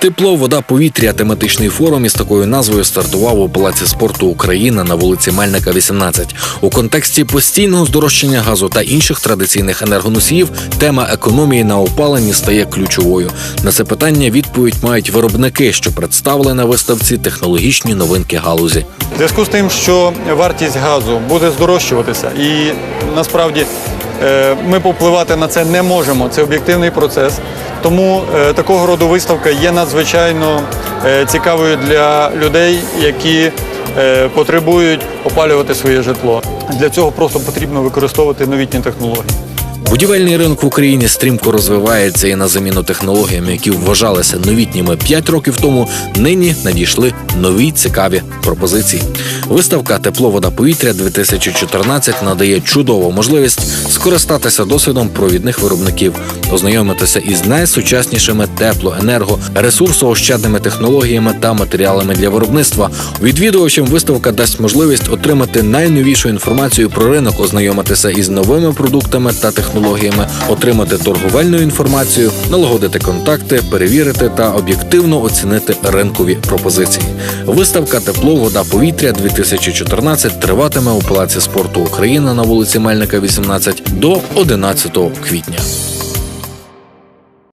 Тепло, вода, повітря. Тематичний форум із такою назвою стартував у Палаці спорту Україна на вулиці Мельника, 18. У контексті постійного здорожчання газу та інших традиційних енергоносіїв тема економії на опаленні стає ключовою. На це питання відповідь мають виробники, що представили на виставці технологічні новинки галузі. В зв'язку з тим, що вартість газу буде здорожчуватися, і насправді ми повпливати на це не можемо. Це об'єктивний процес. Тому е, такого роду виставка є надзвичайно е, цікавою для людей, які е, потребують опалювати своє житло. Для цього просто потрібно використовувати новітні технології. Будівельний ринок в Україні стрімко розвивається і на заміну технологіям, які вважалися новітніми 5 років тому, нині надійшли нові цікаві пропозиції. Виставка Тепло, вода, повітря 2014 надає чудову можливість скористатися досвідом провідних виробників, ознайомитися із найсучаснішими тепло, енерго, ресурсоощадними технологіями та матеріалами для виробництва. Відвідувачам виставка дасть можливість отримати найновішу інформацію про ринок, ознайомитися із новими продуктами та технологіями, отримати торговельну інформацію, налагодити контакти, перевірити та об'єктивно оцінити ринкові пропозиції. Виставка Тепло, вода, повітря 2014 триватиме у Палаці спорту Україна на вулиці Мельника, 18 до 11 квітня.